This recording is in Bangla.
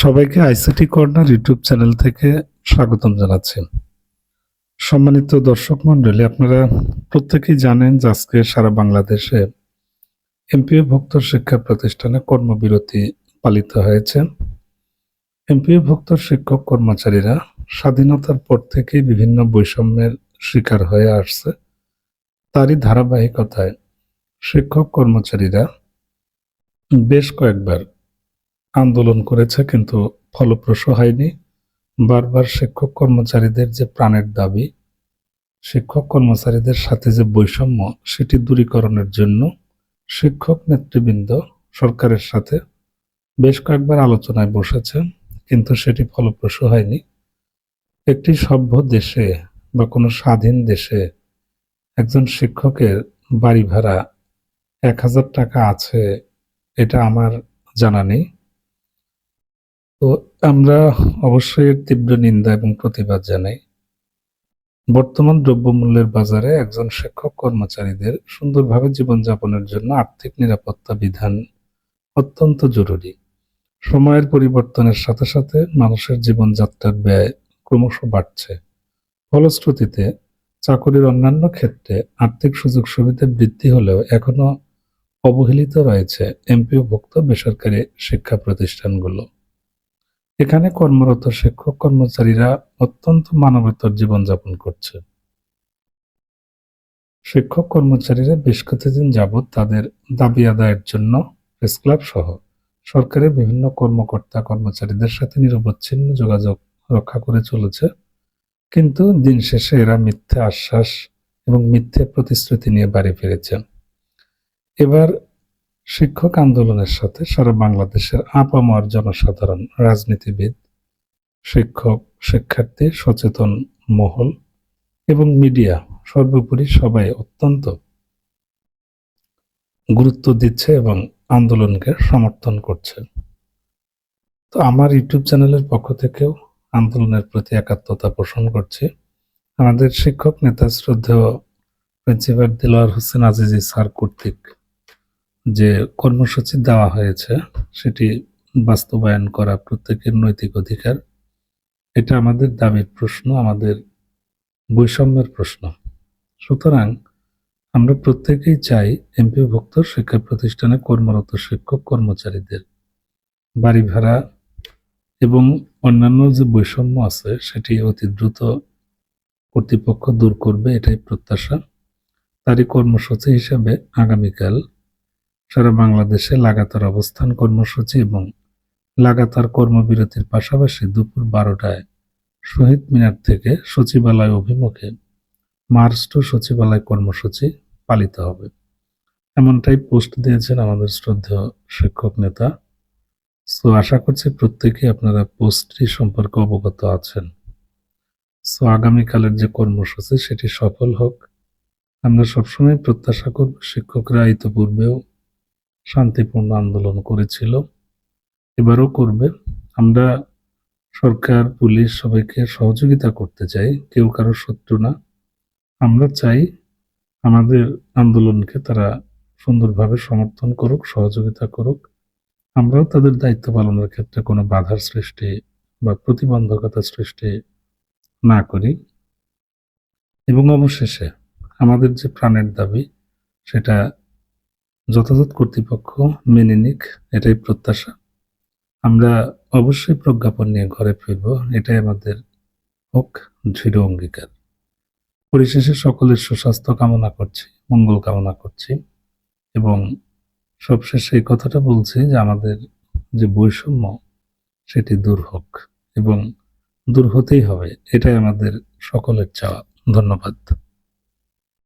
সবাইকে আইসিটি কর্নার ইউটিউব চ্যানেল থেকে স্বাগতম জানাচ্ছি। সম্মানিত দর্শক মণ্ডলী, আপনারা প্রত্যেকেই জানেন যে আজকে সারা বাংলাদেশে এমপিও ভুক্ত শিক্ষা প্রতিষ্ঠানে কর্মবিরতি পালিত হয়েছে। এমপিও ভুক্ত শিক্ষক কর্মচারীরা স্বাধীনতার পর থেকেই বিভিন্ন বৈষম্যের শিকার হয়ে আসছে। তারই ধারাবাহিকতায় শিক্ষক কর্মচারীরা বেশ কয়েকবার আন্দোলন করেছে, কিন্তু ফলপ্রসূ হয়নি। বারবার শিক্ষক কর্মচারীদের যে প্রাণের দাবি, শিক্ষক কর্মচারীদের সাথে যে বৈষম্য, সেটি দূরীকরণের জন্য শিক্ষক নেতৃবৃন্দ সরকারের সাথে বেশ কয়েকবার আলোচনায় বসেছে, কিন্তু সেটি ফলপ্রসূ হয়নি। একটি সভ্য দেশে বা কোনো স্বাধীন দেশে একজন শিক্ষকের বাড়ি ভাড়া এক হাজার টাকা আছে, এটা আমার জানা নেই। তো আমরা অবশ্যই তীব্র নিন্দা এবং প্রতিবাদ জানাই। বর্তমান দ্রব্যমূল্যের বাজারে একজন শিক্ষক কর্মচারীদের সুন্দরভাবে জীবনযাপনের জন্য আর্থিক নিরাপত্তা বিধান অত্যন্ত জরুরি। সময়ের পরিবর্তনের সাথে সাথে মানুষের জীবনযাত্রার ব্যয় ক্রমশ বাড়ছে। ফলশ্রুতিতে চাকরির অন্যান্য ক্ষেত্রে আর্থিক সুযোগ সুবিধা বৃদ্ধি হলেও এখনও অবহেলিত রয়েছে এমপিওভুক্ত বেসরকারি শিক্ষা প্রতিষ্ঠানগুলো। এখানে কর্মরত শিক্ষক কর্মচারীরা অত্যন্ত মানবতর জীবনযাপন করছে। শিক্ষক কর্মচারীরা বেশ কিছুদিন যাবৎ তাদের দাবি আদায়ের জন্য প্রেস ক্লাব সহ সরকারের বিভিন্ন কর্মকর্তা কর্মচারীদের সাথে নিরবচ্ছিন্ন যোগাযোগ রক্ষা করে চলেছে। কিন্তু দিন শেষে এরা মিথ্যে আশ্বাস এবং মিথ্যে প্রতিশ্রুতি নিয়ে বাড়ি ফিরেছেন। এবার শিক্ষক আন্দোলনের সাথে সারা বাংলাদেশের আপামর জনসাধারণ রাজনীতিবিদ, শিক্ষক, শিক্ষার্থী, সচেতন মহল এবং মিডিয়া সর্বোপরি সবাই অত্যন্ত গুরুত্ব দিচ্ছে এবং আন্দোলনকে সমর্থন করছে। তো আমার ইউটিউব চ্যানেলের পক্ষ থেকেও আন্দোলনের প্রতি একাত্মতা পোষণ করছি। আমাদের শিক্ষক নেতা শ্রদ্ধেয় প্রিন্সিপাল দিলওয়ার হোসেন আজিজি স্যার কর্তৃক যে কর্মসূচি দেওয়া হয়েছে, সেটি বাস্তবায়ন করা প্রত্যেকের নৈতিক অধিকার, এটা আমাদের দাবির প্রশ্ন, আমাদের বৈষম্যের প্রশ্ন। সুতরাং আমরা প্রত্যেকেই চাই এমপিভুক্ত শিক্ষা প্রতিষ্ঠানে কর্মরত শিক্ষক, কর্মচারীদের বাড়ি ভাড়া এবং অন্যান্য যে বৈষম্য আছে, সেটি অতি দ্রুত কর্তৃপক্ষ দূর করবে, এটাই প্রত্যাশা। তারই কর্মসূচি হিসাবে আগামীকাল সারা বাংলাদেশে লাগাতার অবস্থান কর্মসূচি এবং লাগাতার কর্মবিরতির পাশাপাশি দুপুর বারোটায় শহীদ মিনার থেকে সচিবালয় অভিমুখে মার্চ টু সচিবালয় কর্মসূচি পালিত হবে। এমনটাই পোস্ট দিয়েছেন আমাদের শ্রদ্ধেয় শিক্ষক নেতা। সো আশা করছি প্রত্যেকেই আপনারা পোস্টটি সম্পর্কে অবগত আছেন। সো আগামীকালের যে কর্মসূচি, সেটি সফল হোক। আমরা সবসময় প্রত্যাশা করব শিক্ষকরা ইতিপূর্বেও শান্তিপূর্ণ আন্দোলন করেছিল। এবারও করবে। আমরা সরকার, পুলিশ সবাইকে সহযোগিতা করতে চাই, কেউ কারও শত্রু না। আমরা চাই আমাদের আন্দোলনকে তারা সুন্দরভাবে সমর্থন করুক, সহযোগিতা করুক। আমরাও তাদের দায়িত্ব পালনের ক্ষেত্রে কোনো বাধার সৃষ্টি বা প্রতিবন্ধকতা সৃষ্টি না করি। এবং অবশেষে আমাদের যে প্রাণের দাবি, সেটা যথাযথ কর্তৃপক্ষ মেনে নিক, এটাই প্রত্যাশা। আমরা অবশ্যই প্রজ্ঞাপন নিয়ে ঘরে ফিরব, এটাই আমাদের হোক দৃঢ় অঙ্গীকার। পরিশেষে সকলের সুস্বাস্থ্য কামনা করছি, মঙ্গল কামনা করছি এবং সবশেষে এই কথাটা বলছি যে আমাদের যে বৈষম্য, সেটি দূর হোক এবং দূর হতেই হবে, এটাই আমাদের সকলের চাওয়া। ধন্যবাদ।